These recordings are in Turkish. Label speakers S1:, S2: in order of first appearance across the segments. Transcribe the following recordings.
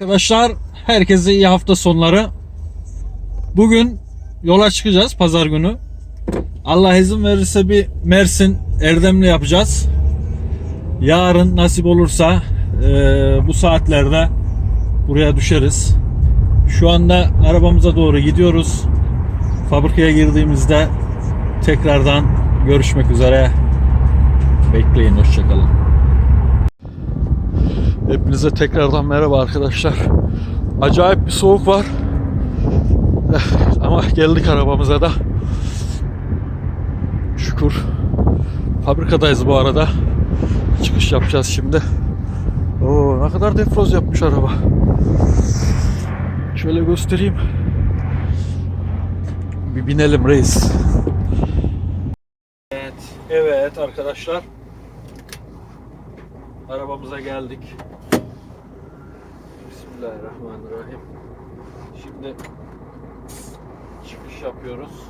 S1: Arkadaşlar herkese iyi hafta sonları. Bugün yola çıkacağız pazar günü. Allah izin verirse bir Mersin Erdemli yapacağız. Yarın nasip olursa eee, bu saatlerde buraya düşeriz. Şu anda arabamıza doğru gidiyoruz. Fabrikaya girdiğimizde tekrardan görüşmek üzere. Bekleyin hoşçakalın. Hepinize tekrardan merhaba arkadaşlar. Acayip bir soğuk var. Eh, Ama geldik arabamıza da. Şükür. Fabrikadayız bu arada. Çıkış yapacağız şimdi. Oo, ne kadar defroz yapmış araba. Şöyle göstereyim. Bir binelim reis. Evet, evet arkadaşlar. Arabamıza geldik. Bismillahirrahmanirrahim. Şimdi çıkış yapıyoruz.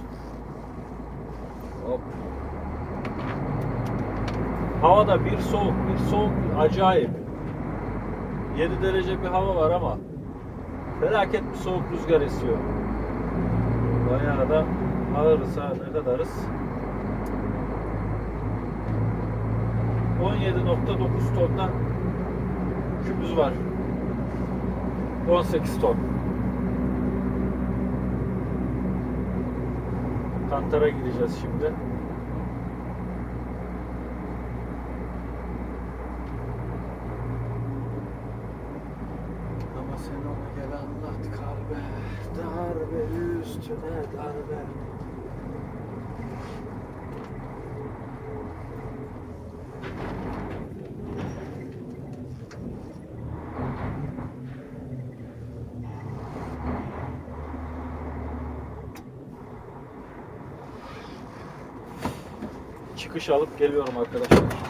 S1: Hop. Havada bir soğuk, bir soğuk acayip. 7 derece bir hava var ama felaket bir soğuk rüzgar esiyor. Bayağı da ağırız ha ne kadarız? 17.9 tondan yükümüz var. 18 ton. Kantara gideceğiz şimdi. Ama sen ona gel anlat kalbe Darbe üstüne darbe Çıkış alıp geliyorum arkadaşlar.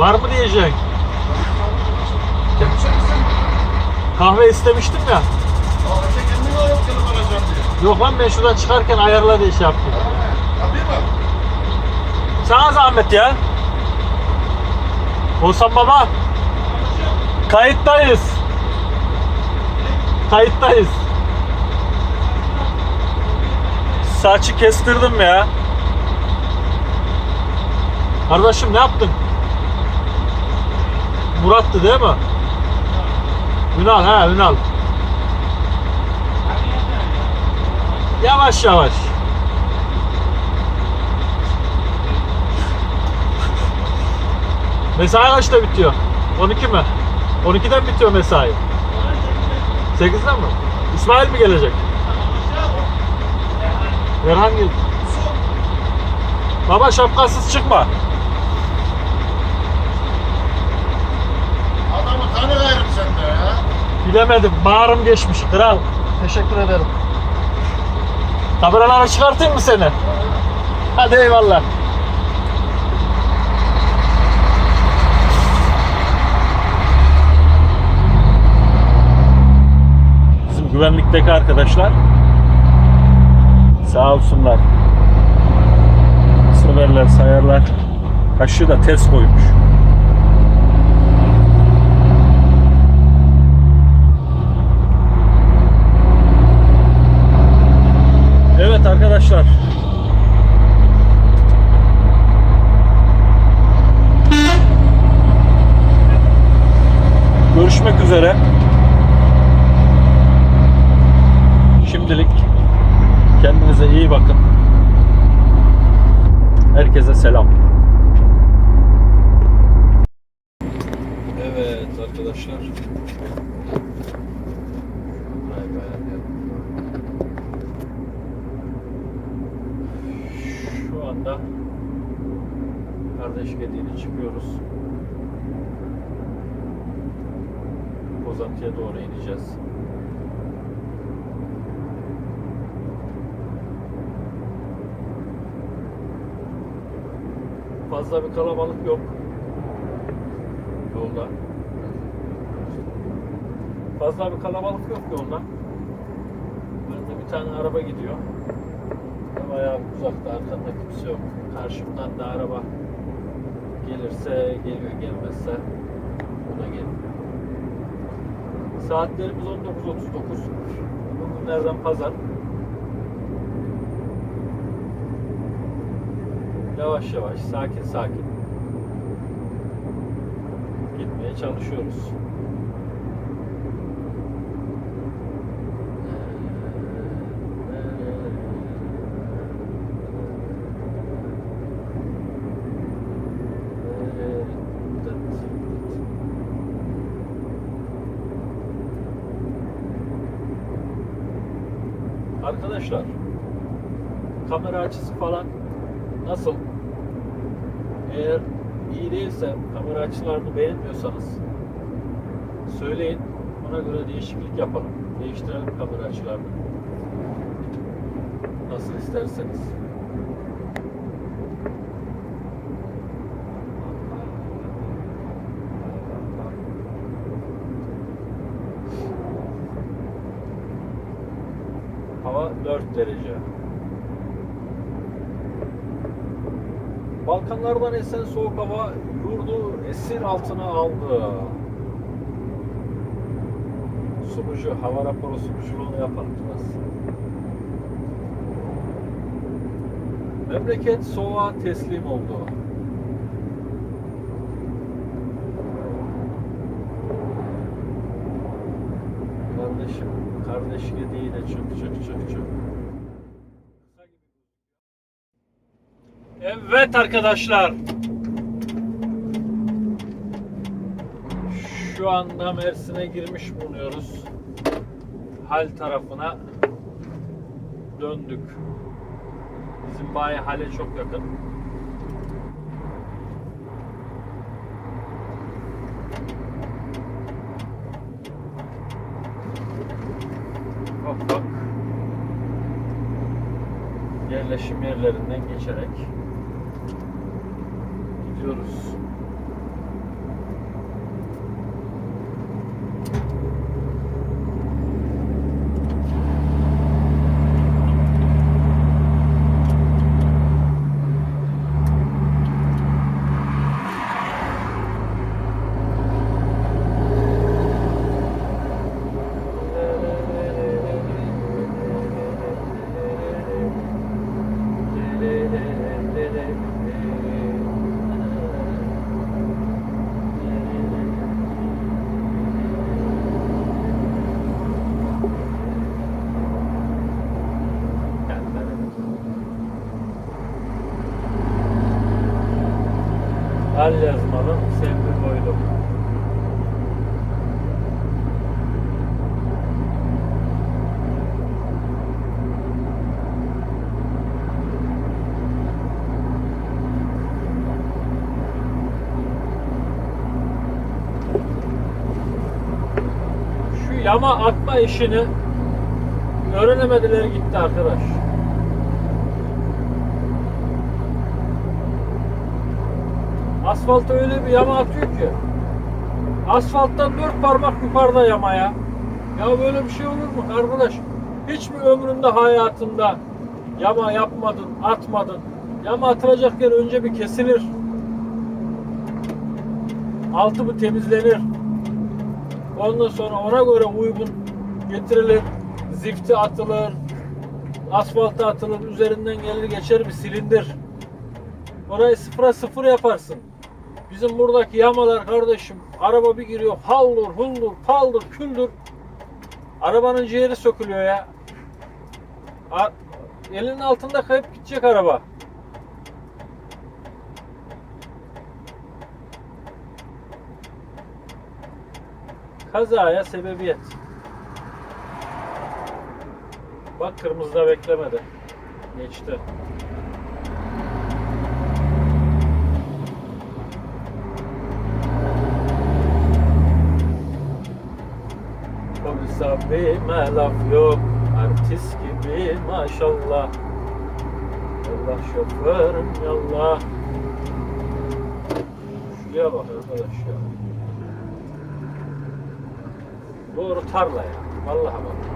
S1: Var mı diyecek? Kahve istemiştim ya. Yok lan ben şuradan çıkarken ayarla diye şey yaptım. Sana zahmet ya. Olsan baba. Kayıttayız. Kayıttayız. Saçı kestirdim ya. Kardeşim ne yaptın? Murat'tı değil mi? Ünal ha Ünal. Yavaş yavaş. Mesai kaçta bitiyor? 12 mi? 12'den bitiyor mesai. 8'den mi? İsmail mi gelecek? Herhangi Baba şapkasız çıkma.
S2: Adamı tanıyorum sen de ya.
S1: Bilemedim. Bağrım geçmiş. Kral. Teşekkür ederim. Kameralara çıkartayım mı seni? Hadi eyvallah. Bizim güvenlikteki arkadaşlar sağ olsunlar. Severler, sayarlar. Kaşığı da ters koymuş. arkadaşlar. Görüşmek üzere. Şimdilik kendinize iyi bakın. Herkese selam. Evet arkadaşlar. Kardeş gediğini çıkıyoruz. Pozantı'ya doğru ineceğiz. Fazla bir kalabalık yok yolda. Fazla bir kalabalık yok yolda. Önde bir tane araba gidiyor. Bayağı uzakta arkamda kimse yok. Karşımdan da araba gelirse geliyor gelmezse o da geliyor. Saatlerimiz 19.39. Bugünlerden pazar. Yavaş yavaş, sakin sakin gitmeye çalışıyoruz. Arkadaşlar kamera açısı falan nasıl? Eğer iyi değilse kamera açılarını beğenmiyorsanız söyleyin. Ona göre değişiklik yapalım. Değiştirelim kamera açılarını. Nasıl isterseniz. Hava 4 derece. Balkanlardan esen soğuk hava yurdu esir altına aldı. Sunucu, hava raporu sunuculuğunu yapalım biraz. Memleket soğuğa teslim oldu. Kardeşim, kardeş yediğine çık çık çık çık. Evet arkadaşlar. Şu anda Mersin'e girmiş bulunuyoruz. Hal tarafına döndük. Bizim bayi Hal'e çok yakın. Hop hop. Yerleşim yerlerinden geçerek gidiyoruz. Hal yazmalı, sevgi koydum. Şu yama atma işini öğrenemediler gitti arkadaş. Asfalta öyle bir yama atıyor ki. Asfalttan dört parmak yukarıda yama ya. Ya böyle bir şey olur mu arkadaş? Hiç mi ömründe hayatında yama yapmadın, atmadın? Yama atılacak yer önce bir kesilir. Altı bir temizlenir. Ondan sonra ona göre uygun getirilir. Zifti atılır. Asfalta atılır. Üzerinden gelir geçer bir silindir. Orayı sıfıra sıfır yaparsın. Bizim buradaki yamalar kardeşim araba bir giriyor haldır huldur paldır küldür. Arabanın ciğeri sökülüyor ya. A- elinin altında kayıp gidecek araba. Kazaya sebebiyet. Bak kırmızıda beklemedi. Geçti. Abime laf yok. Artist gibi maşallah. Allah şoförüm yallah. Şuraya bak arkadaş ya. Doğru tarla ya. Vallahi bak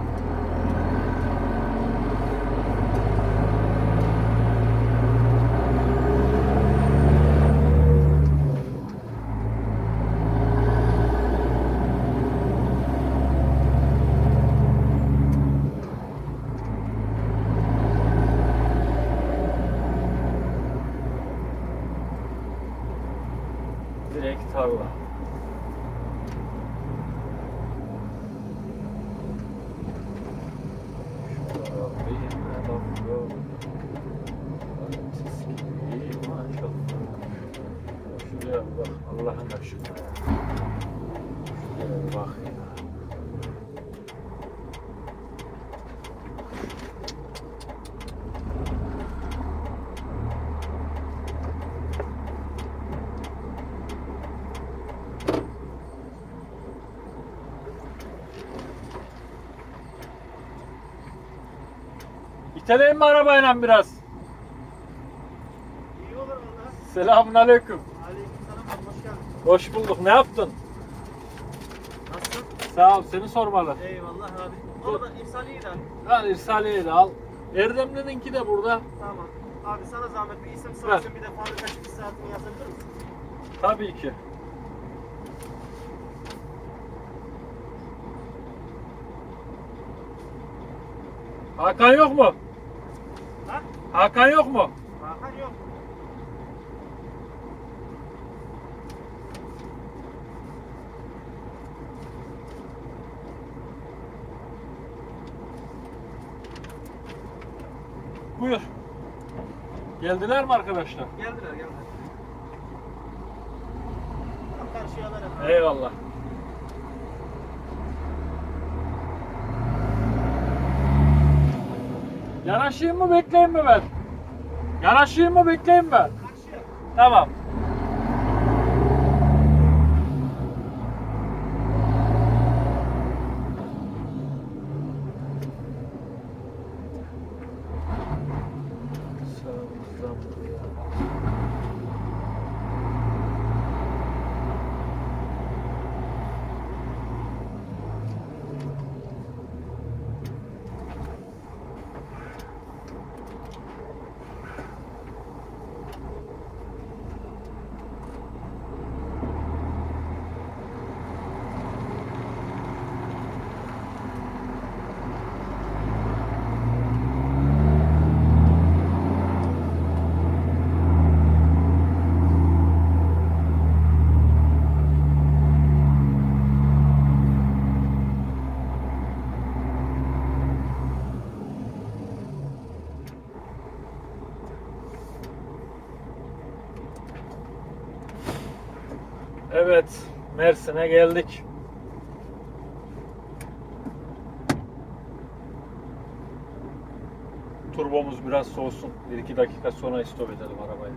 S1: Tarla Şuraya abime laf yok Artist gibi maşallah Şuraya bak Allah'ın aşkına ya Şuraya bak ya İteleyin mi arabayla biraz?
S3: İyi olur valla.
S1: Selamun aleyküm.
S3: Aleykümselam abi hoş geldin.
S1: Hoş bulduk. Ne yaptın?
S3: Nasılsın?
S1: Sağ ol. Seni sormalı.
S3: Eyvallah abi. Orada İrsaliye'yi abi.
S1: Al İrsaliye'yi de al. Erdemli'ninki de burada.
S3: Tamam. Abi sana zahmet bir isim soruyorsun bir de fabrika çıkış saatini yazabilir misin?
S1: Tabii ki. Hakan yok mu?
S3: Ha?
S1: Hakan yok mu?
S3: Hakan yok.
S1: Buyur. Geldiler mi arkadaşlar?
S3: Geldiler geldiler. Tam karşıya.
S1: Eyvallah. Yanaşayım mı bekleyeyim mi ben? Yanaşayım mı bekleyeyim mi? Tamam. Sağımızdan buraya. Evet, Mersin'e geldik. Turbomuz biraz soğusun. 1-2 dakika sonra istop edelim arabayı.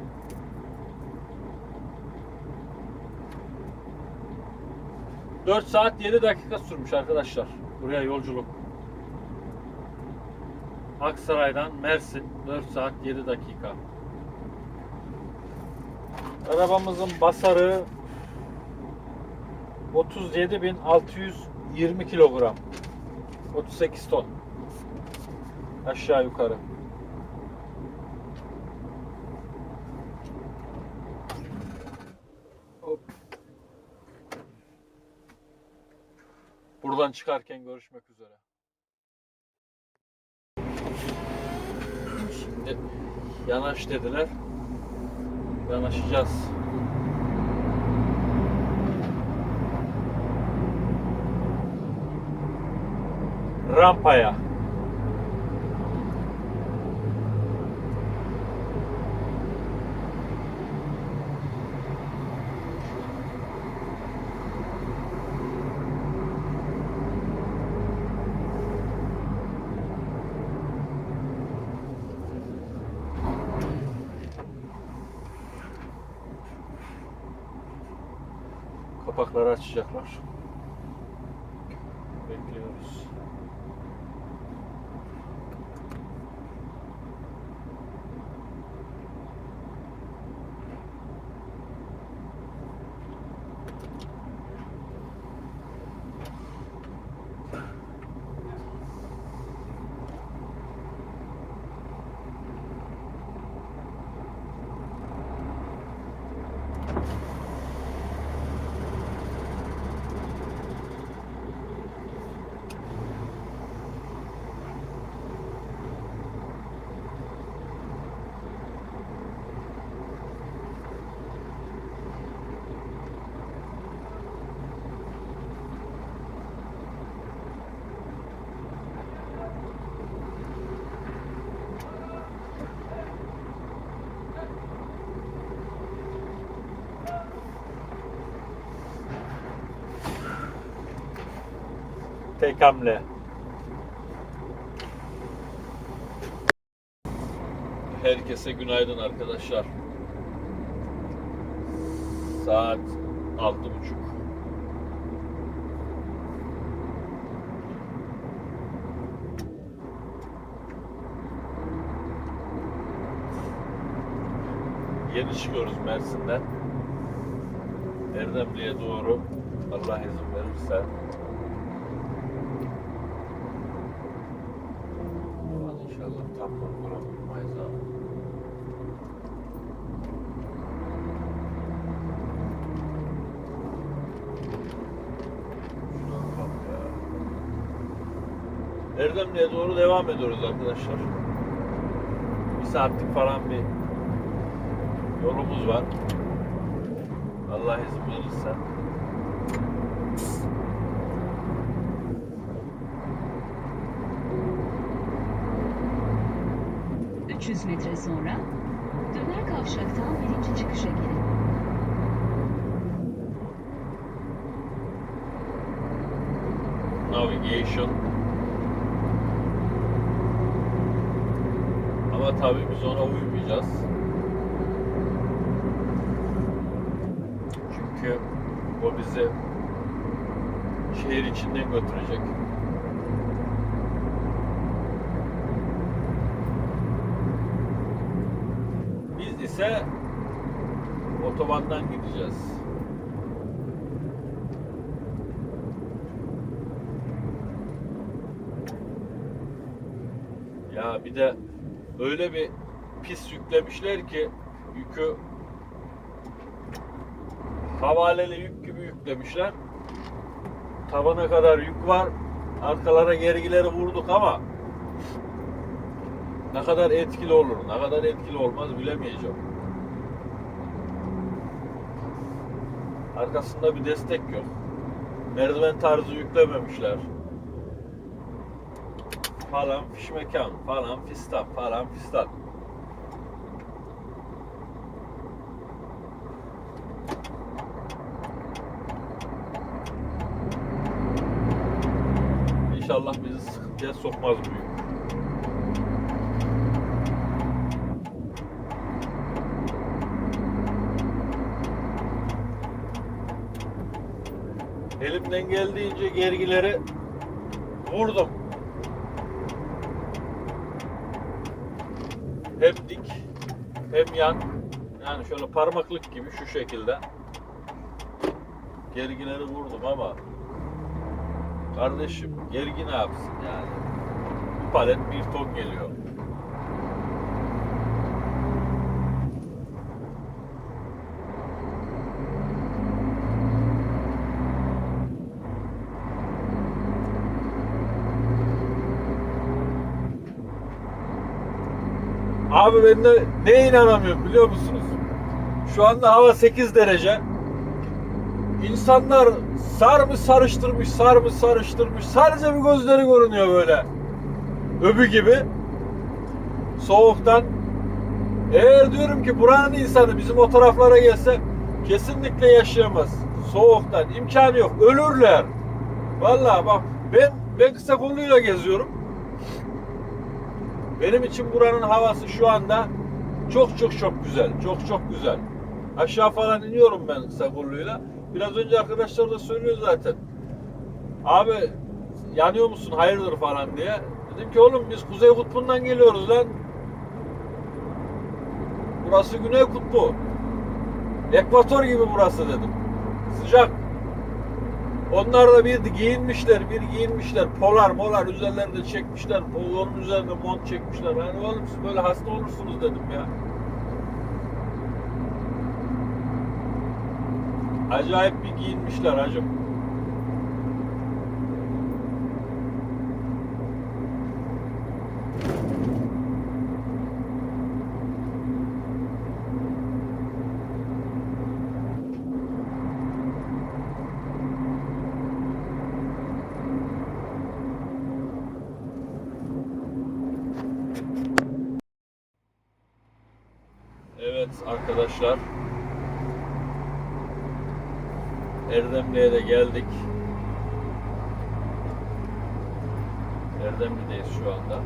S1: Dört saat 7 dakika sürmüş arkadaşlar. Buraya yolculuk. Aksaray'dan Mersin 4 saat 7 dakika. Arabamızın basarı 37.620 kilogram. 38 ton. Aşağı yukarı. Hop. Buradan çıkarken görüşmek üzere. Şimdi yanaş dediler. Yanaşacağız. rampaya. kapakları açacaklar. Tek hamle. Herkese günaydın arkadaşlar. Saat altı buçuk. Yeni çıkıyoruz Mersin'den. Erdemli'ye doğru Allah izin verirse Erdemli'ye doğru devam ediyoruz arkadaşlar. Bir saatlik falan bir yolumuz var. Allah izin verirse.
S4: Metre sonra döner kavşaktan birinci çıkışa girin.
S1: navigation. Ama tabii biz ona uymayacağız. Çünkü o bizi şehir içinden götürecek. Biz ise otobandan gideceğiz. Ya bir de öyle bir pis yüklemişler ki yükü havaleli yük gibi yüklemişler. Tabana kadar yük var. Arkalara gergileri vurduk ama ne kadar etkili olur, ne kadar etkili olmaz bilemeyeceğim. Arkasında bir destek yok. Merdiven tarzı yüklememişler falan fişmekan falan fistan falan fistan. İnşallah bizi sıkıntıya sokmaz bu yük. Elimden geldiğince gergileri vurdum. hem dik hem yan. Yani şöyle parmaklık gibi şu şekilde. Gergileri vurdum ama kardeşim gergi ne yapsın yani? Bir palet bir ton geliyor Abi ben de neye inanamıyorum biliyor musunuz? Şu anda hava 8 derece. İnsanlar sarmış sarıştırmış, sarmış sarıştırmış. Sadece bir gözleri görünüyor böyle. Öbü gibi. Soğuktan. Eğer diyorum ki buranın insanı bizim o taraflara gelse kesinlikle yaşayamaz. Soğuktan imkanı yok. Ölürler. Vallahi bak ben ben kısa kolluyla geziyorum. Benim için buranın havası şu anda çok çok çok güzel. Çok çok güzel. Aşağı falan iniyorum ben kısa kolluyla. Biraz önce arkadaşlar da söylüyor zaten. Abi yanıyor musun hayırdır falan diye. Dedim ki oğlum biz Kuzey Kutbu'ndan geliyoruz lan. Burası Güney Kutbu. Ekvator gibi burası dedim. Sıcak. Onlar da bir giyinmişler, bir giyinmişler. Polar molar üzerlerinde çekmişler. Polonun üzerinde mont çekmişler. Yani oğlum siz böyle hasta olursunuz dedim ya. Acayip bir giyinmişler hacım. Evet arkadaşlar. Erdemli'ye de geldik. Erdemli'deyiz şu anda.